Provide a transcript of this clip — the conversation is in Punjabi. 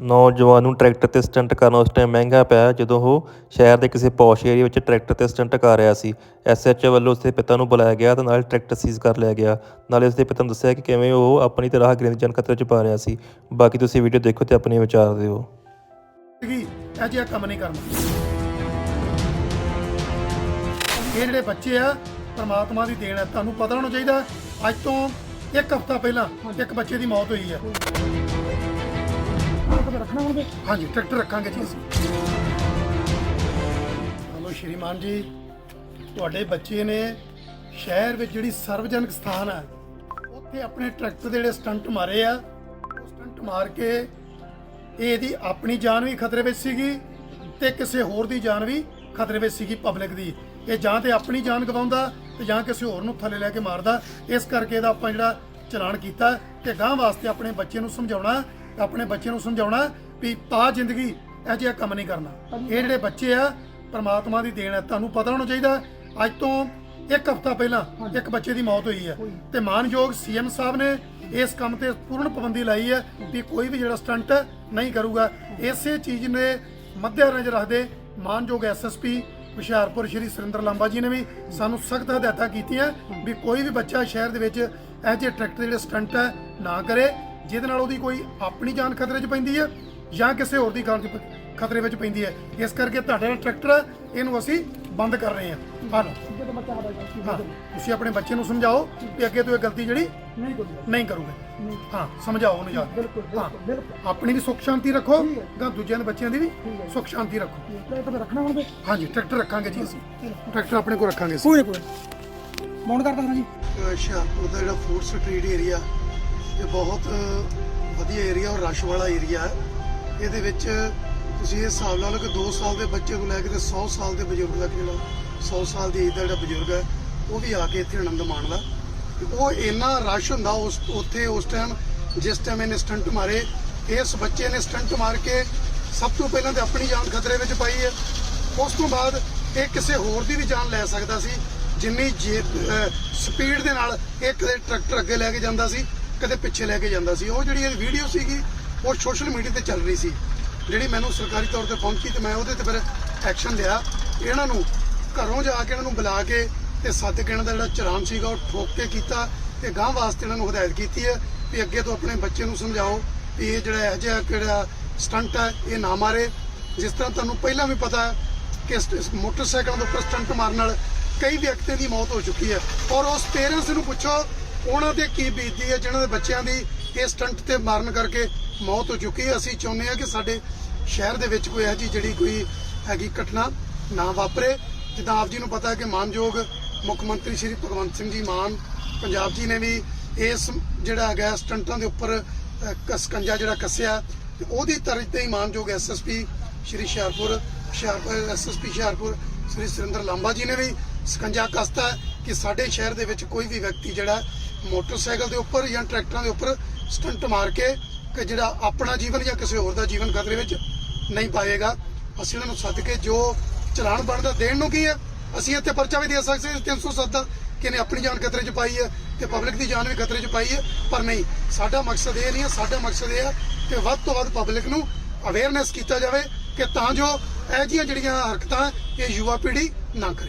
ਨੌਜਵਾਨ ਨੂੰ ਟਰੈਕਟਰ ਤੇ ਸਟੰਟ ਕਰਨਾ ਉਸ ਟਾਈਮ ਮਹਿੰਗਾ ਪਿਆ ਜਦੋਂ ਉਹ ਸ਼ਹਿਰ ਦੇ ਕਿਸੇ ਪੌਸ਼ ਏਰੀਏ ਵਿੱਚ ਟਰੈਕਟਰ ਤੇ ਸਟੰਟ ਕਰ ਰਿਹਾ ਸੀ। ਐਸਐਚਓ ਵੱਲੋਂ ਉਸਦੇ ਪਿਤਾ ਨੂੰ ਬੁਲਾਇਆ ਗਿਆ ਅਤੇ ਨਾਲ ਟਰੈਕਟਰ ਸੀਜ਼ ਕਰ ਲਿਆ ਗਿਆ। ਨਾਲੇ ਉਸਦੇ ਪਿਤਾ ਨੂੰ ਦੱਸਿਆ ਕਿ ਕਿਵੇਂ ਉਹ ਆਪਣੀ ਤੇ ਰਾਹਗੀਰਾਂ ਦੀ ਜਾਨ ਖਤਰੇ 'ਚ ਪਾ ਰਿਹਾ ਸੀ। ਬਾਕੀ ਤੁਸੀਂ ਵੀਡੀਓ ਦੇਖੋ ਤੇ ਆਪਣੇ ਵਿਚਾਰ ਦਿਓ। ਕਿ ਇਹ ਜਿਹਾ ਕੰਮ ਨਹੀਂ ਕਰਨਾ। ਇਹ ਜਿਹੜੇ ਬੱਚੇ ਆ, ਪਰਮਾਤਮਾ ਦੀ ਦੇਣ ਹੈ ਤੁਹਾਨੂੰ ਪਤਾ ਹੋਣਾ ਚਾਹੀਦਾ, ਅੱਜ ਤੋਂ ਇੱਕ ਹਫ਼ਤਾ ਪਹਿਲਾਂ ਇੱਕ ਬੱਚੇ ਦੀ ਮੌਤ ਹੋਈ ਹੈ ਹਾਂਜੀ, ਟਰੈਕਟਰ ਰੱਖਾਂਗੇ ਜੀ ਅਸੀਂ। ਹਲੋ, ਸ਼੍ਰੀਮਾਨ ਜੀ, ਤੁਹਾਡੇ ਬੱਚੇ ਨੇ ਸ਼ਹਿਰ ਵਿੱਚ ਜਿਹੜੀ ਸਰਵਜਨਕ ਸਥਾਨ ਹੈ ਉੱਥੇ ਆਪਣੇ ਟਰੈਕਟਰ ਦੇ ਜਿਹੜੇ ਸਟੰਟ ਮਾਰੇ ਆ, ਉਹ ਸਟੰਟ ਮਾਰ ਕੇ ਇਹ ਇਹਦੀ ਆਪਣੀ ਜਾਨ ਵੀ ਖਤਰੇ ਵਿੱਚ ਸੀਗੀ ਤੇ ਕਿਸੇ ਹੋਰ ਦੀ ਜਾਨ ਵੀ ਖਤਰੇ ਵਿੱਚ ਸੀਗੀ ਪਬਲਿਕ ਦੀ। ਇਹ ਜਾਂ ਤੇ ਆਪਣੀ ਜਾਨ ਗਵਾਉਂਦਾ ਤੇ ਜਾਂ ਕਿਸੇ ਹੋਰ ਨੂੰ ਥੱਲੇ ਲੈ ਕੇ ਮਾਰਦਾ। ਇਸ ਕਰਕੇ ਇਹਦਾ ਆਪਾਂ ਜਿਹੜਾ ਚਲਾਨ ਕੀਤਾ ਤੇ ਗਾਂ ਵਾਸਤੇ ਆਪਣੇ ਬੱਚੇ ਨੂੰ ਸਮਝਾਉਣਾ ਆਪਣੇ ਬੱਚੇ ਨੂੰ ਸਮਝਾਉਣਾ ਵੀ ਤਾਂ ਜ਼ਿੰਦਗੀ ਇਹ ਜਿਹਾ ਕੰਮ ਨਹੀਂ ਕਰਨਾ। ਇਹ ਜਿਹੜੇ ਬੱਚੇ ਆ ਪਰਮਾਤਮਾ ਦੀ ਦੇਣ ਹੈ ਤੁਹਾਨੂੰ ਪਤਾ ਹੋਣਾ ਚਾਹੀਦਾ। ਅੱਜ ਤੋਂ ਇੱਕ ਹਫ਼ਤਾ ਪਹਿਲਾਂ ਇੱਕ ਬੱਚੇ ਦੀ ਮੌਤ ਹੋਈ ਹੈ। ਤੇ ਮਾਨਯੋਗ ਸੀਐਮ ਸਾਹਿਬ ਨੇ ਇਸ ਕੰਮ ਤੇ ਪੂਰਨ ਪਾਬੰਦੀ ਲਾਈ ਹੈ ਵੀ ਕੋਈ ਵੀ ਜਿਹੜਾ ਸਟੰਟ ਨਹੀਂ ਕਰੂਗਾ। ਇਸੇ ਚੀਜ਼ ਨੇ ਮੱਦੇ ਨਜ਼ਰ ਰੱਖਦੇ ਮਾਨਯੋਗ ਐਸਐਸਪੀ ਹੁਸ਼ਿਆਰਪੁਰ ਸ਼੍ਰੀ ਸੁਰਿੰਦਰ ਲਾਂਬਾ ਜੀ ਨੇ ਵੀ ਸਾਨੂੰ ਸਖਤ ਹਦਾਇਤਾਂ ਕੀਤੀਆਂ ਵੀ ਕੋਈ ਵੀ ਬੱਚਾ ਸ਼ਹਿਰ ਦੇ ਵਿੱਚ ਇਹ ਜਿਹੇ ਟਰੈਕਟਰ ਜਿਹੜੇ ਸਟੰਟ ਹੈ ਨਾ ਕਰੇ। ਜਿਹਦੇ ਨਾਲ ਉਹਦੀ ਕੋਈ ਆਪਣੀ ਜਾਨ ਖਤਰੇ 'ਚ ਪੈਂਦੀ ਹੈ ਜਾਂ ਕਿਸੇ ਹੋਰ ਦੀ ਜਾਨ ਖਤਰੇ ਵਿੱਚ ਪੈਂਦੀ ਹੈ। ਇਸ ਕਰਕੇ ਤੁਹਾਡਾ ਜਿਹੜਾ ਟਰੈਕਟਰ ਹੈ ਇਹਨੂੰ ਅਸੀਂ ਬੰਦ ਕਰ ਰਹੇ ਹਾਂ। ਹਾਂ। ਤੁਸੀਂ ਆਪਣੇ ਬੱਚੇ ਨੂੰ ਸਮਝਾਓ ਕਿ ਅੱਗੇ ਤੋਂ ਇਹ ਗਲਤੀ ਜਿਹੜੀ ਨਹੀਂ ਕਰੂੰਗਾ। ਨਹੀਂ ਕਰੋਗੇ। ਹਾਂ ਸਮਝਾਓ ਉਹਨੂੰ। ਬਿਲਕੁਲ ਹਾਂ। ਆਪਣੀ ਵੀ ਸੁੱਖ ਸ਼ਾਂਤੀ ਰੱਖੋ। ਗਾ ਦੂਜਿਆਂ ਦੇ ਬੱਚਿਆਂ ਦੀ ਵੀ। ਸੁੱਖ ਸ਼ਾਂਤੀ ਰੱਖੋ। ਟਰੈਕਟਰ ਰੱਖਣਾ ਹੁਣ ਤੇ। ਹਾਂਜੀ ਟਰੈਕਟਰ ਰੱਖਾਂਗੇ ਜੀ ਅਸੀਂ। ਟਰੈਕਟਰ ਆਪਣੇ ਕੋਲ ਰੱਖਾਂਗੇ ਅਸੀਂ। ਕੋਈ ਕੋਈ। ਮੌਨ ਕਰਦਾ ਹਾਂ ਜੀ। ਹੁਸ਼ਿਆਰਪੁਰ ਦਾ ਜਿਹੜਾ ਫੂਡ ਸਟਰੀਟ ਏਰੀਆ ਇਹ ਬਹੁਤ ਵਧੀਆ ਏਰੀਆ ਔਰ ਰਸ਼ ਵਾਲਾ ਏਰੀਆ ਹੈ। ਇਹਦੇ ਵਿੱਚ ਤੁਸੀਂ ਇਹ ਹਿਸਾਬ ਲਾ ਲਓ ਕਿ 2 ਸਾਲ ਦੇ ਬੱਚੇ ਨੂੰ ਲੈ ਕੇ ਤੇ 100 ਸਾਲ ਦੇ ਬਜ਼ੁਰਗ ਤੱਕ ਜਿਹੜਾ 100 ਸਾਲ ਦੀ ਏਜ ਦਾ ਜਿਹੜਾ ਬਜ਼ੁਰਗ ਹੈ, ਉਹ ਵੀ ਆ ਕੇ ਇੱਥੇ ਆਨੰਦ ਮਾਣਦਾ। ਤੇ ਉਹ ਇੰਨਾ ਰਸ਼ ਹੁੰਦਾ ਉਸ, ਉੱਥੇ ਉਸ ਟਾਈਮ ਜਿਸ ਟਾਈਮ ਇਹਨੇ ਸਟੰਟ ਮਾਰੇ, ਇਸ ਬੱਚੇ ਨੇ ਸਟੰਟ ਮਾਰ ਕੇ ਸਭ ਤੋਂ ਪਹਿਲਾਂ ਤੇ ਆਪਣੀ ਜਾਨ ਖਤਰੇ ਵਿੱਚ ਪਾਈ ਹੈ। ਉਸ ਤੋਂ ਬਾਅਦ ਇਹ ਕਿਸੇ ਹੋਰ ਦੀ ਵੀ ਜਾਨ ਲੈ ਸਕਦਾ ਸੀ, ਜਿੰਨੀ ਸਪੀਡ ਦੇ ਨਾਲ ਇਹ ਕਦੇ ਟਰੈਕਟਰ ਅੱਗੇ ਲੈ ਕੇ ਜਾਂਦਾ ਸੀ। ਕਦੇ ਪਿੱਛੇ ਲੈ ਕੇ ਜਾਂਦਾ ਸੀ। ਉਹ ਜਿਹੜੀ ਇਹ ਵੀਡੀਓ ਸੀਗੀ, ਉਹ ਸੋਸ਼ਲ ਮੀਡੀਆ ਤੇ ਚੱਲ ਰਹੀ ਸੀ। ਜਿਹੜੀ ਮੈਨੂੰ ਸਰਕਾਰੀ ਤੌਰ ਤੇ ਪਹੁੰਚੀ ਤੇ ਮੈਂ ਉਹਦੇ ਤੇ ਫਿਰ ਐਕਸ਼ਨ ਲਿਆ। ਇਹਨਾਂ ਨੂੰ ਘਰੋਂ ਜਾ ਕੇ ਇਹਨਾਂ ਨੂੰ ਬੁਲਾ ਕੇ ਤੇ ਸੱਦ ਕੇ ਇਹਨਾਂ ਦਾ ਜਿਹੜਾ ਚਲਾਨ ਸੀਗਾ, ਉਹ ਠੋਕ ਕੇ ਕੀਤਾ ਤੇ ਗਾਂ ਵਾਸਤੇ ਇਹਨਾਂ ਨੂੰ ਹਦਾਇਤ ਕੀਤੀ ਹੈ ਵੀ ਅੱਗੇ ਤੋਂ ਆਪਣੇ ਬੱਚੇ ਨੂੰ ਸਮਝਾਓ ਵੀ ਇਹ ਜਿਹੜਾ ਇਹ ਜਿਹਾ ਕਿਹੜਾ ਸਟੰਟ ਹੈ, ਇਹ ਨਾ ਮਾਰੇ। ਜਿਸ ਤਰ੍ਹਾਂ ਤੁਹਾਨੂੰ ਪਹਿਲਾਂ ਵੀ ਪਤਾ ਹੈ ਕਿ ਇਸ- ਮੋਟਰਸਾਈਕਲਾਂ ਦੇ ਉੱਪਰ ਸਟੰਟ ਮਾਰਨ ਨਾਲ ਕਈ ਵਿਅਕਤੀਆਂ ਦੀ ਮੌਤ ਹੋ ਚੁੱਕੀ ਹੈ। ਔਰ ਉਸ ਪੇਰੈਂਟਸ ਨੂੰ ਪੁੱਛੋ ਉਹਨਾਂ ਤੇ ਕੀ ਬੀਤਦੀ ਹੈ ਜਿਨ੍ਹਾਂ ਦੇ ਬੱਚਿਆਂ ਦੀ ਇਹ ਸਟੰਟ ਤੇ ਮਾਰਨ ਕਰਕੇ ਮੌਤ ਹੋ ਚੁੱਕੀ ਹੈ। ਅਸੀਂ ਚਾਹੁੰਦੇ ਹਾਂ ਕਿ ਸਾਡੇ ਸ਼ਹਿਰ ਦੇ ਵਿੱਚ ਕੋਈ ਇਹੋ ਜਿਹੀ ਜਿਹੜੀ ਕੋਈ ਹੈਗੀ ਘਟਨਾ ਨਾ ਵਾਪਰੇ। ਜਿੱਦਾਂ ਆਪ ਜੀ ਨੂੰ ਪਤਾ ਹੈ ਕਿ ਮਾਨਯੋਗ ਮੁੱਖ ਮੰਤਰੀ ਸ਼੍ਰੀ ਭਗਵੰਤ ਸਿੰਘ ਜੀ ਮਾਨ ਪੰਜਾਬ ਜੀ ਨੇ ਵੀ ਇਸ ਜਿਹੜਾ ਹੈਗਾ ਸਟੰਟਾਂ ਦੇ ਉੱਪਰ ਅਹ, ਕਸਕੰਜਾ ਜਿਹੜਾ ਕੱਸਿਆ ਤੇ ਉਹਦੀ ਤਰਜ ਤੇ ਹੀ ਮਾਨਯੋਗ ਐਸਐਸਪੀ ਸ਼੍ਰੀ ਹੁਸ਼ਿਆਰਪੁਰ ਹੁਸ਼ਿਆਰਪੁਰ ਐਸਐਸਪੀ ਹੁਸ਼ਿਆਰਪੁਰ ਸ਼੍ਰੀ ਸੁਰਿੰਦਰ ਲਾਂਬਾ ਜੀ ਨੇ ਵੀ ਸਕੰਜਾ ਕਸਤਾ ਕਿ ਸਾਡੇ ਸ਼ਹਿਰ ਦੇ ਵਿੱਚ ਕੋਈ ਵੀ ਵਿਅਕਤੀ ਜਿਹੜਾ ਮੋਟਰਸਾਈਕਲ ਦੇ ਉੱਪਰ ਜਾਂ ਟਰੈਕਟਰਾਂ ਦੇ ਉੱਪਰ ਸਟੰਟ ਮਾਰ ਕੇ ਕਿ ਜਿਹੜਾ ਆਪਣਾ ਜੀਵਨ ਜਾਂ ਕਿਸੇ ਹੋਰ ਦਾ ਜੀਵਨ ਖਤਰੇ ਵਿੱਚ ਨਹੀਂ ਪਾਏਗਾ। ਅਸੀਂ ਉਹਨਾਂ ਨੂੰ ਸੱਦ ਕੇ ਜੋ ਚਲਾਨ ਬਣਦਾ ਦੇਣ ਨੂੰ ਕੀ ਹੈ? ਅਸੀਂ ਇੱਥੇ ਪਰਚਾ ਵੀ ਦੇ ਸਕਦੇ ਹਾਂ 307 ਦਾ, ਕਿ ਇਹਨੇ ਆਪਣੀ ਜਾਨ ਖਤਰੇ 'ਚ ਪਾਈ ਹੈ ਤੇ ਪਬਲਿਕ ਦੀ ਜਾਨ ਵੀ ਖਤਰੇ 'ਚ ਪਾਈ ਹੈ। ਪਰ ਨਹੀਂ, ਸਾਡਾ ਮਕਸਦ ਇਹ ਨਹੀਂ ਹੈ, ਸਾਡਾ ਮਕਸਦ ਇਹ ਹੈ ਕਿ ਵੱਧ ਤੋਂ ਵੱਧ ਪਬਲਿਕ ਨੂੰ ਅਵੇਅਰਨੈਸ ਕੀਤਾ ਜਾਵੇ ਕਿ ਤਾਂ ਜੋ ਇਹ ਜਿਹੀਆਂ ਜਿਹੜੀਆਂ ਹਰਕਤਾਂ ਇਹ ਯੁਵਾ ਪੀੜ੍ਹੀ ਨਾ ਕਰੇ।